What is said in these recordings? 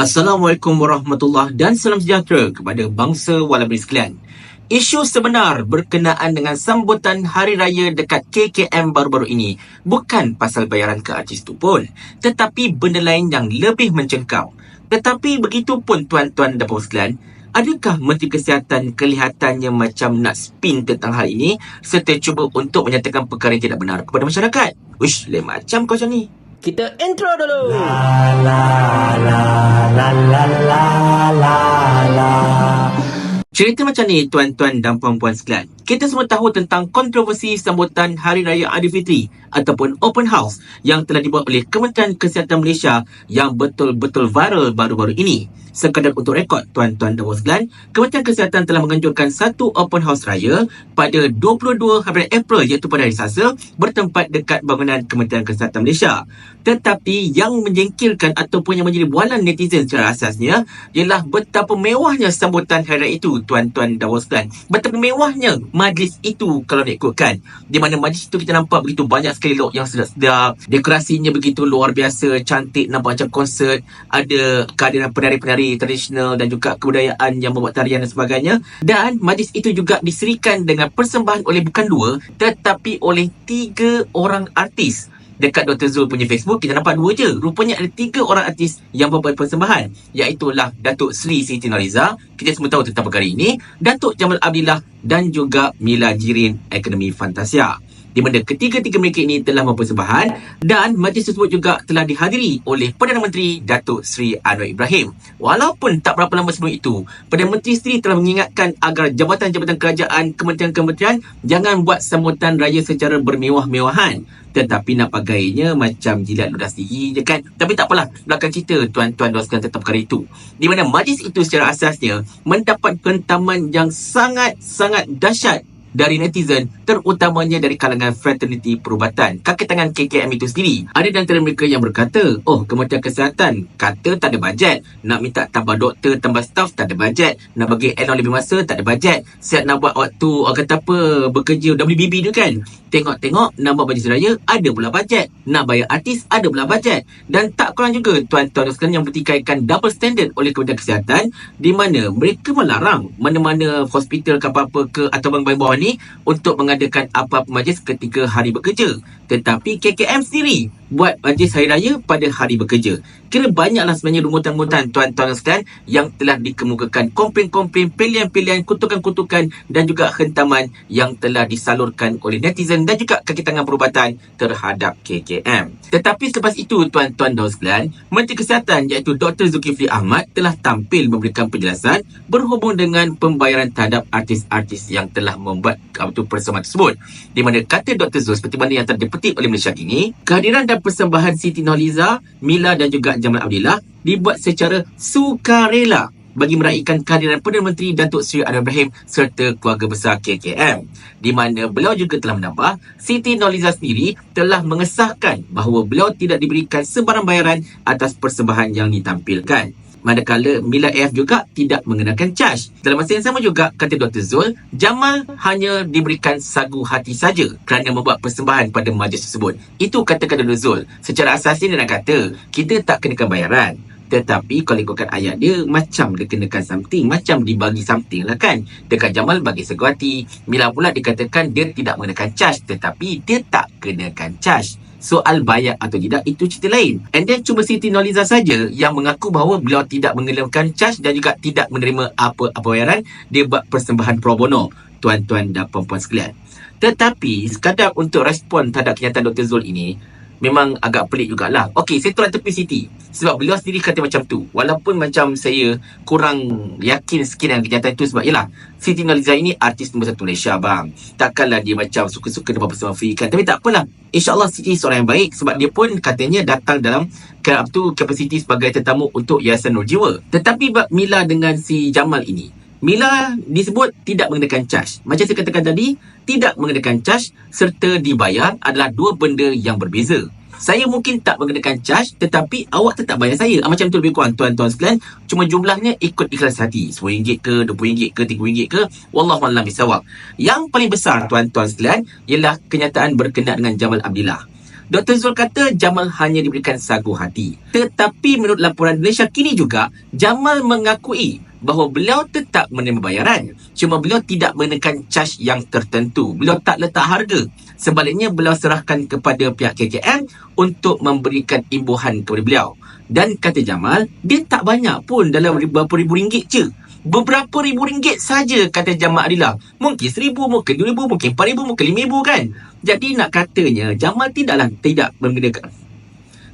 Assalamualaikum warahmatullahi dan salam sejahtera kepada bangsa walaupun sekalian. Isu sebenar berkenaan dengan sambutan Hari Raya dekat KKM baru-baru ini bukan pasal bayaran ke artis tu pun, tetapi benda lain yang lebih mencengkau. Tetapi begitu pun tuan-tuan dan puan sekalian, adakah Menteri Kesihatan kelihatannya macam nak spin tentang hal ini serta cuba untuk menyatakan perkara yang tidak benar kepada masyarakat? Uish, lain macam kau macam ni. Kita intro dulu. Cerita macam ni tuan-tuan dan puan-puan sekalian. Kita semua tahu tentang kontroversi sambutan Hari Raya Aidilfitri ataupun Open House yang telah dibuat oleh Kementerian Kesihatan Malaysia yang betul-betul viral baru-baru ini. Sekadar untuk rekod tuan-tuan dan puan Kementerian Kesihatan telah menganjurkan satu Open House Raya pada 22 hari April iaitu pada hari Selasa bertempat dekat bangunan Kementerian Kesihatan Malaysia. Tetapi yang menjengkelkan ataupun yang menjadi bualan netizen secara asasnya ialah betapa mewahnya sambutan hari raya itu tuan-tuan dan puan. Betapa mewahnya majlis itu kalau nak ikutkan. Di mana majlis itu kita nampak begitu banyak sekali yang sedap-sedap. Dekorasinya begitu luar biasa, cantik, nampak macam konsert. Ada kehadiran penari-penari tradisional dan juga kebudayaan yang membuat tarian dan sebagainya. Dan majlis itu juga diserikan dengan persembahan oleh bukan dua tetapi oleh tiga orang artis dekat Dr. Zul punya Facebook kita nampak dua je. Rupanya ada tiga orang artis yang membuat persembahan. Iaitulah Datuk Sri Siti Noriza. Kita semua tahu tentang perkara ini. Datuk Jamal Abdillah dan juga Mila Jirin Akademi Fantasia di mana ketiga-tiga mereka ini telah mempersembahan dan majlis tersebut juga telah dihadiri oleh Perdana Menteri Datuk Seri Anwar Ibrahim. Walaupun tak berapa lama sebelum itu, Perdana Menteri sendiri telah mengingatkan agar jabatan-jabatan kerajaan, kementerian-kementerian jangan buat sambutan raya secara bermewah-mewahan. Tetapi nampak gayanya macam jilat ludah sendiri je kan. Tapi tak apalah, belakang cerita tuan-tuan dan sekalian tentang perkara itu. Di mana majlis itu secara asasnya mendapat kentaman yang sangat-sangat dahsyat dari netizen terutamanya dari kalangan fraternity perubatan. Kaki tangan KKM itu sendiri ada di antara mereka yang berkata oh Kementerian Kesihatan kata tak ada bajet. Nak minta tambah doktor tambah staff tak ada bajet. Nak bagi add lebih masa tak ada bajet. Siap nak buat waktu orang kata apa bekerja WBB tu kan tengok-tengok nak buat baju seraya ada pula bajet nak bayar artis ada pula bajet dan tak kurang juga tuan-tuan sekalian yang bertikaikan double standard oleh Kementerian Kesihatan di mana mereka melarang mana-mana hospital ke apa-apa ke atau bank-bank bawah ni untuk mengadakan apa-apa majlis ketika hari bekerja. Tetapi KKM sendiri buat majlis hari raya pada hari bekerja. Kira banyaklah sebenarnya rumutan-rumutan tuan-tuan sekalian yang telah dikemukakan komplain-komplain, pilihan-pilihan, kutukan-kutukan dan juga hentaman yang telah disalurkan oleh netizen dan juga kaki tangan perubatan terhadap KKM. Tetapi selepas itu tuan-tuan dan sekalian, Menteri Kesihatan iaitu Dr. Zulkifli Ahmad telah tampil memberikan penjelasan berhubung dengan pembayaran terhadap artis-artis yang telah membuat apa persembahan tersebut. Di mana kata Dr. Zul seperti mana yang telah dipetik oleh Malaysia kini, kehadiran dan persembahan Siti Nurhaliza, Mila dan juga Jamal Abdillah dibuat secara sukarela bagi meraihkan kehadiran Perdana Menteri Datuk Seri Anwar Ibrahim serta keluarga besar KKM. Di mana beliau juga telah menambah, Siti Nurhaliza sendiri telah mengesahkan bahawa beliau tidak diberikan sebarang bayaran atas persembahan yang ditampilkan manakala Mila AF juga tidak mengenakan charge. Dalam masa yang sama juga, kata Dr. Zul, Jamal hanya diberikan sagu hati saja kerana membuat persembahan pada majlis tersebut. Itu kata-kata Dr. Zul. Secara asasi dia nak kata, kita tak kenakan bayaran. Tetapi kalau ikutkan ayat dia Macam dia kenakan something Macam dibagi something lah kan Dekat Jamal bagi seguati Mila pula dikatakan Dia tidak mengenakan charge Tetapi dia tak kenakan charge Soal bayar atau tidak Itu cerita lain. And then cuma Siti Noliza saja Yang mengaku bahawa Beliau tidak mengenakan charge Dan juga tidak menerima apa-apa bayaran. Dia buat persembahan pro bono. Tuan-tuan dan perempuan sekalian. Tetapi Sekadar untuk respon Terhadap kenyataan Dr. Zul ini memang agak pelik jugalah. Okey, saya tolak tepi Siti. Sebab beliau sendiri kata macam tu. Walaupun macam saya kurang yakin sikit dengan kenyataan itu sebab yalah, Siti Nurhaliza ini artis nombor satu Malaysia bang. Takkanlah dia macam suka-suka dapat bersama free kan. Tapi tak apalah. InsyaAllah Siti seorang yang baik sebab dia pun katanya datang dalam kerap tu kapasiti sebagai tetamu untuk Yayasan Nur Jiwa. Tetapi Mila dengan si Jamal ini, Mila disebut tidak mengenakan charge. Macam saya katakan tadi, tidak mengenakan charge serta dibayar adalah dua benda yang berbeza. Saya mungkin tak mengenakan charge tetapi awak tetap bayar saya. Ah, macam tu lebih kurang tuan-tuan sekalian. Cuma jumlahnya ikut ikhlas hati. RM10 ke, RM20 ke, RM30 ke. Wallahualam bisawab. Yang paling besar tuan-tuan sekalian ialah kenyataan berkenaan dengan Jamal Abdillah. Dr. Zul kata Jamal hanya diberikan sagu hati. Tetapi menurut laporan Malaysia kini juga, Jamal mengakui bahawa beliau tetap menerima bayaran. Cuma beliau tidak menekan cas yang tertentu. Beliau tak letak harga. Sebaliknya, beliau serahkan kepada pihak KKM untuk memberikan imbuhan kepada beliau. Dan kata Jamal, dia tak banyak pun dalam beberapa ribu ringgit je. Beberapa ribu ringgit saja kata Jamal Adila. Mungkin seribu, mungkin dua ribu, mungkin empat ribu, mungkin lima ribu kan. Jadi nak katanya Jamal tidaklah tidak menggunakan.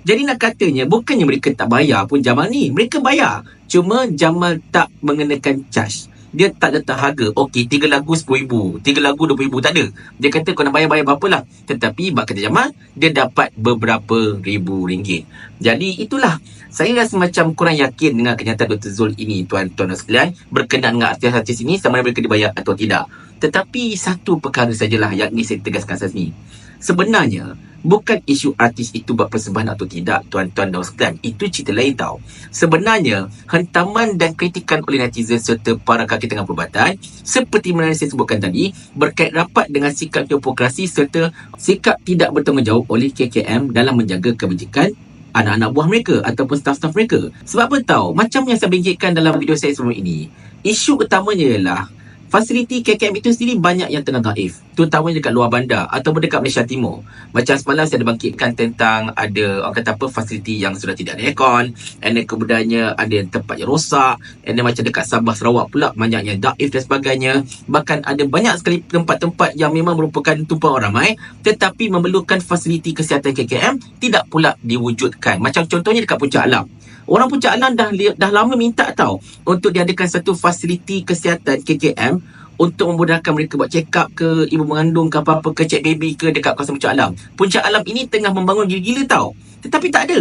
Jadi nak katanya bukannya mereka tak bayar pun Jamal ni. Mereka bayar. Cuma Jamal tak mengenakan charge. Dia tak letak harga. Okey, tiga lagu RM10,000. Tiga lagu RM20,000. Tak ada. Dia kata kau nak bayar-bayar berapa lah. Tetapi bak kata Jamal, dia dapat beberapa ribu ringgit. Jadi itulah. Saya rasa macam kurang yakin dengan kenyataan Dr. Zul ini, tuan-tuan dan sekalian. Berkenaan dengan artis-artis ini sama ada mereka dibayar atau tidak. Tetapi satu perkara sajalah yang ini saya tegaskan saat ini. Sebenarnya, bukan isu artis itu buat persembahan atau tidak, tuan-tuan dan sekalian. Itu cerita lain tau. Sebenarnya, hentaman dan kritikan oleh netizen serta para kaki tengah perubatan, seperti mana saya sebutkan tadi, berkait rapat dengan sikap demokrasi serta sikap tidak bertanggungjawab oleh KKM dalam menjaga kebajikan anak-anak buah mereka ataupun staf-staf mereka. Sebab apa tahu? Macam yang saya bingkitkan dalam video saya sebelum ini, isu utamanya ialah Fasiliti KKM itu sendiri banyak yang tengah daif. Terutamanya dekat luar bandar ataupun dekat Malaysia Timur. Macam semalam saya ada bangkitkan tentang ada orang kata apa fasiliti yang sudah tidak ada aircon. And then kemudiannya ada tempat yang rosak. And then macam dekat Sabah Sarawak pula banyak yang daif dan sebagainya. Bahkan ada banyak sekali tempat-tempat yang memang merupakan tumpang orang ramai. Tetapi memerlukan fasiliti kesihatan KKM tidak pula diwujudkan. Macam contohnya dekat Puncak Alam. Orang Puncak Alam dah dah lama minta tahu untuk diadakan satu fasiliti kesihatan KKM untuk memudahkan mereka buat check up ke ibu mengandung ke apa-apa ke cek baby ke dekat kawasan Puncak Alam. Puncak Alam ini tengah membangun gila-gila tahu. Tetapi tak ada.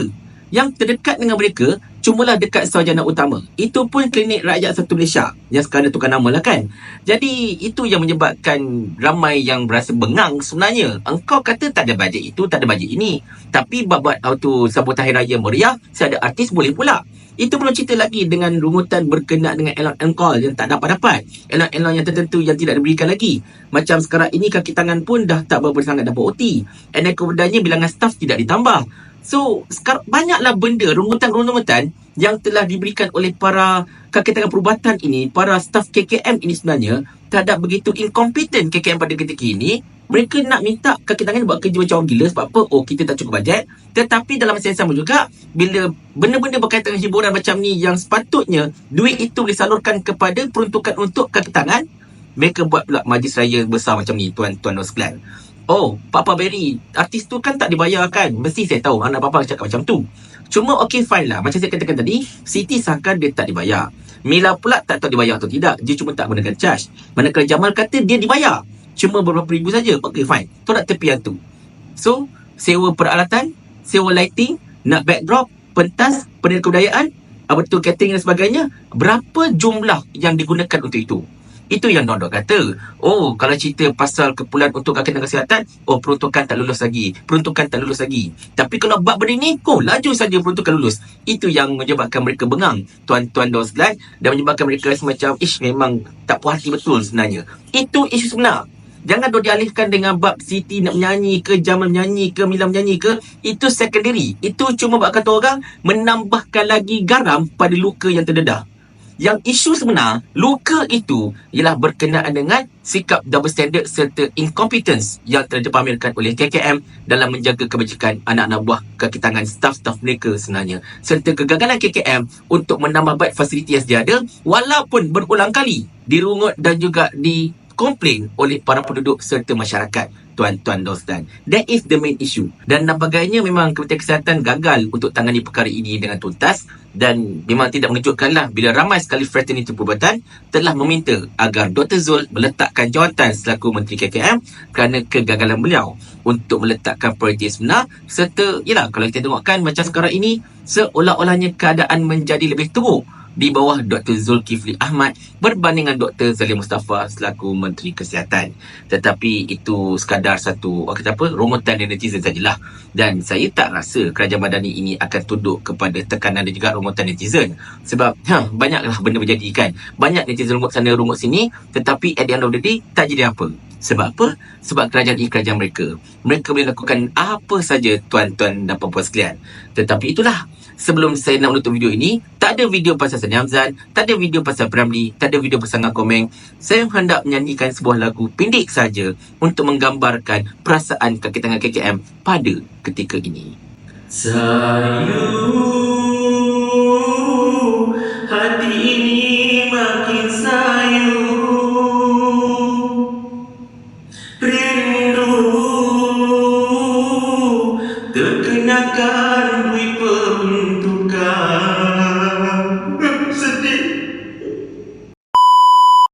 Yang terdekat dengan mereka cumalah dekat sarjana utama. Itu pun klinik rakyat satu Malaysia yang sekarang tukar nama lah kan. Jadi itu yang menyebabkan ramai yang berasa bengang sebenarnya. Engkau kata tak ada bajet itu, tak ada bajet ini. Tapi buat auto sambutan Hari Raya Meriah, saya ada artis boleh pula. Itu belum cerita lagi dengan rungutan berkenaan dengan elon call yang tak dapat-dapat. Elon-elon yang tertentu yang tidak diberikan lagi. Macam sekarang ini kaki tangan pun dah tak berapa sangat dapat OT. Then kemudiannya bilangan staff tidak ditambah. So, sekarang banyaklah benda, rungutan-rungutan yang telah diberikan oleh para kaki tangan perubatan ini, para staf KKM ini sebenarnya, terhadap begitu incompetent KKM pada ketika ini, mereka nak minta kaki tangan buat kerja macam orang gila sebab apa? Oh, kita tak cukup bajet. Tetapi dalam masa yang sama juga, bila benda-benda berkaitan dengan hiburan macam ni yang sepatutnya duit itu disalurkan kepada peruntukan untuk kaki tangan, mereka buat pula majlis raya besar macam ni, tuan-tuan dan sekalian. Oh, Papa Berry, artis tu kan tak dibayar kan? Mesti saya tahu anak Papa cakap macam tu. Cuma okey fine lah. Macam saya katakan tadi, Siti sahkan dia tak dibayar. Mila pula tak tahu dibayar atau tidak. Dia cuma tak gunakan charge. Manakala Jamal kata dia dibayar. Cuma beberapa ribu saja. Okey fine. Tolak tepian tu. So, sewa peralatan, sewa lighting, nak backdrop, pentas, penil kebudayaan, apa tu catering dan sebagainya. Berapa jumlah yang digunakan untuk itu? Itu yang Don kata. Oh, kalau cerita pasal kepulan untuk kaki dan kesihatan, oh peruntukan tak lulus lagi. Peruntukan tak lulus lagi. Tapi kalau bab benda ni, oh laju saja peruntukan lulus. Itu yang menyebabkan mereka bengang, tuan-tuan dan sekalian. Dan menyebabkan mereka rasa macam, ish memang tak puas hati betul sebenarnya. Itu isu sebenar. Jangan dok dialihkan dengan bab Siti nak menyanyi ke, Jamal menyanyi ke, Mila menyanyi ke. Itu secondary. Itu cuma bab kata orang menambahkan lagi garam pada luka yang terdedah. Yang isu sebenar, luka itu ialah berkenaan dengan sikap double standard serta incompetence yang telah dipamerkan oleh KKM dalam menjaga kebajikan anak-anak buah kaki tangan staf-staf mereka sebenarnya. Serta kegagalan KKM untuk menambah baik fasiliti yang sedia ada walaupun berulang kali dirungut dan juga di komplain oleh para penduduk serta masyarakat tuan-tuan dan That is the main issue. Dan nampaknya memang Kementerian Kesihatan gagal untuk tangani perkara ini dengan tuntas dan memang tidak mengejutkanlah bila ramai sekali fraternity perubatan telah meminta agar Dr. Zul meletakkan jawatan selaku Menteri KKM kerana kegagalan beliau untuk meletakkan prioriti sebenar serta, yalah kalau kita tengokkan macam sekarang ini seolah-olahnya keadaan menjadi lebih teruk di bawah Dr. Zulkifli Ahmad berbandingan Dr. Zalim Mustafa selaku Menteri Kesihatan. Tetapi itu sekadar satu kata apa, rungutan dari netizen sajalah. Dan saya tak rasa kerajaan Madani ini akan tunduk kepada tekanan dan juga rungutan netizen. Sebab ha, banyaklah benda berjadi kan. Banyak netizen rungut sana rungut sini tetapi at the end of the day tak jadi apa. Sebab apa? Sebab kerajaan ini kerajaan mereka. Mereka boleh lakukan apa saja tuan-tuan dan puan-puan sekalian. Tetapi itulah, sebelum saya nak menutup video ini, tak ada video pasal Sani Hamzan, tak ada video pasal Pramli, tak ada video pasal Ngah Komeng. Saya hendak menyanyikan sebuah lagu pendek saja untuk menggambarkan perasaan kaki tangan KKM pada ketika ini. Sayu